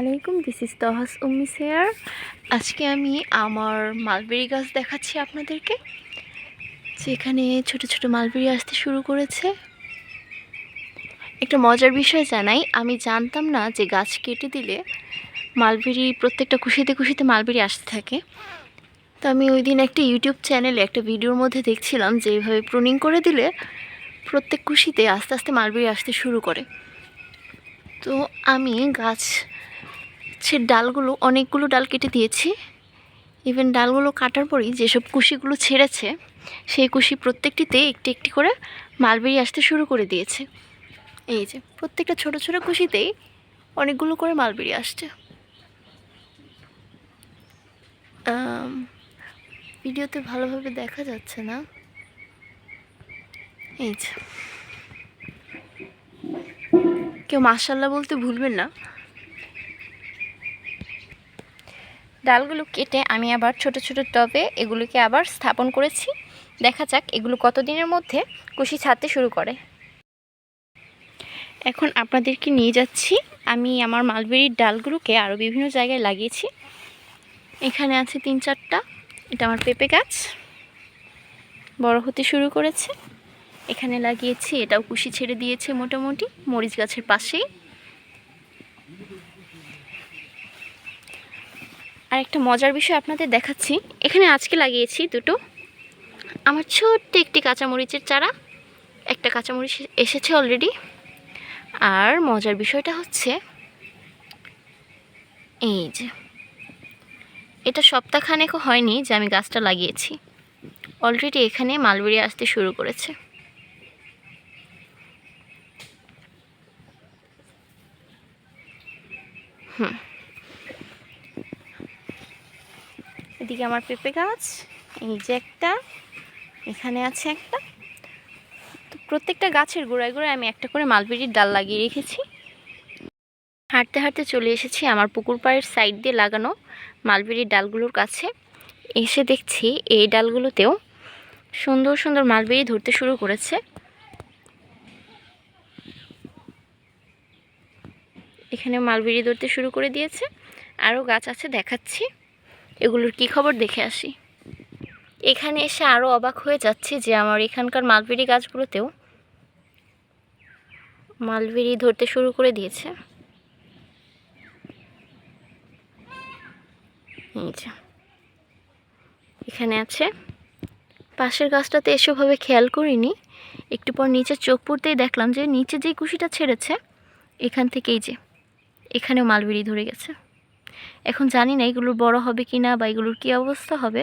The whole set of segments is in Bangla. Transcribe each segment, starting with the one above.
আলাইকুম দিস ইজ তহাস উম্মি সেয়ার আজকে আমি আমার মালবেরি গাছ দেখাচ্ছি আপনাদেরকে। যেখানে ছোট ছোট মালবেরি আসতে শুরু করেছে। একটা মজার বিষয় জানাই, আমি জানতাম না যে গাছ কেটে দিলে মালবেরি, প্রত্যেকটা খুশিতে খুশিতে মালবেরি আসতে থাকে। তো আমি ওই দিন একটা ইউটিউব চ্যানেলে একটা ভিডিওর মধ্যে দেখছিলাম যে এইভাবে প্রুনিং করে দিলে প্রত্যেক খুশিতে আস্তে আস্তে মালবেরি আসতে শুরু করে। তো আমি গাছের ডালগুলো, অনেকগুলো ডাল কেটে দিয়েছি। ইভেন ডালগুলো কাটার পরেই যেসব কুশিগুলো ছেড়েছে, সেই কুশি প্রত্যেকটিতে একটি একটি করে মালবেরি আসতে শুরু করে দিয়েছে। এই যে, প্রত্যেকটা ছোট ছোট কুশিতেই অনেকগুলো করে মালবেরি আসছে। ভিডিওতে ভালোভাবে দেখা যাচ্ছে না। এই যে। কেউ মাশাল্লাহ বলতে ভুলবেন না। ডালগুলো কেটে আমি আবার ছোট ছোট টবে এগুলোকে আবার স্থাপন করেছি। দেখা যাক এগুলো কতদিনের মধ্যে কুশি ছাড়তে শুরু করে। এখন আপনাদেরকে নিয়ে যাচ্ছি। আমি আমার মালবেরির ডালগুলোকে আরও বিভিন্ন জায়গায় লাগিয়েছি। এখানে আছে তিন চারটা। এটা আমার পেঁপে গাছ। বড় হতে শুরু করেছে। এখানে লাগিয়েছি, এটাও কুশি ছেড়ে দিয়েছে মোটামুটি। মরিচ গাছের পাশেই। আর একটা মজার বিষয় আপনাদের দেখাচ্ছি। এখানে আজকে লাগিয়েছি দুটো। আমার ছোট্ট একটি কাঁচামরিচের চারা। একটা কাঁচামরিচ এসেছে অলরেডি আর মজার বিষয়টা হচ্ছে, এই যে, এটা সপ্তাহখানেকও হয়নি যে আমি গাছটা লাগিয়েছি। অলরেডি এখানে মালবেরি আসতে শুরু করেছে। হুম। এদিকে আমার পেঁপে গাছ, এই যে একটা, এখানে আছে একটা। তো প্রত্যেকটা গাছের গোড়ায় গোড়ায় আমি একটা করে মালবেরির ডাল লাগিয়ে রেখেছি। হাঁটতে হাঁটতে চলে এসেছি আমার পুকুর পাড়ের সাইড দিয়ে লাগানো মালবেরির ডালগুলোর কাছে। এসে দেখছি এই ডালগুলোতেও সুন্দর সুন্দর মালবেরি ধরতে শুরু করেছে। এখানে মালবেরি ধরতে শুরু করে দিয়েছে। আরও গাছ আছে দেখাচ্ছি। এগুলোর কি খবর দেখে আসি। এখানে এসে আরও অবাক হয়ে যাচ্ছি যে আমার এখানকার মালবেরি গাছগুলোতেও মালবেরি ধরতে শুরু করে দিয়েছে। এখানে আছে, পাশের গাছটাতে এসবভাবে খেয়াল করিনি। একটু পর নিচে চোখ পড়তেই দেখলাম যে নিচে যেই কুশিটা ছেড়েছে, এখান থেকেই যে, এখানেও মালবেরি ধরে গেছে। এখন জানি না এগুলোর বড় হবে কি না বা এগুলোর কী অবস্থা হবে।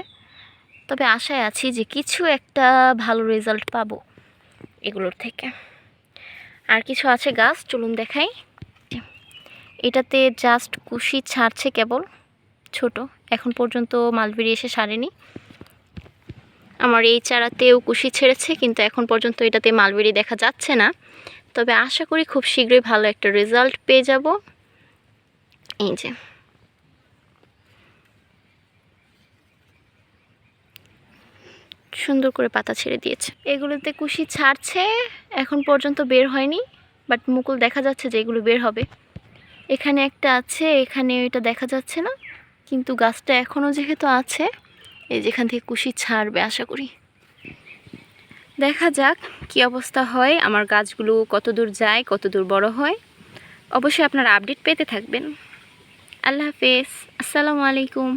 তবে আশায় আছি যে কিছু একটা ভালো রেজাল্ট পাবো এগুলোর থেকে। আর কিছু আছে গাছ? চলুন দেখাই। এটাতে জাস্ট কুশি ছাড়ছে কেবল, ছোট। এখন পর্যন্ত মালবেরি এসে সারেনি। আমার এই চারাতেও কুশি ছেড়েছে, কিন্তু এখন পর্যন্ত এটাতে মালবেরি দেখা যাচ্ছে না। তবে আশা করি খুব শীঘ্রই ভালো একটা রেজাল্ট পেয়ে যাব। এই যে। সুন্দর করে পাতা ছেড়ে দিয়েছে। এগুলোতে কুশি ছাড়ছে, এখন পর্যন্ত বের হয়নি বাট মুকুল দেখা যাচ্ছে যে এগুলো বের হবে। এখানে একটা আছে, এখানে এটা দেখা যাচ্ছে না, কিন্তু গাছটা এখনও যেহেতু আছে, এই যেখান থেকে কুশি ছাড়বে, আশা করি। দেখা যাক কি অবস্থা হয়, আমার গাছগুলো কত দূর যায় কত দূর বড় হয়। অবশ্যই আপনারা আপডেট পেতে থাকবেন। আল্লাহ হাফেজ, আসসালামু আলাইকুম।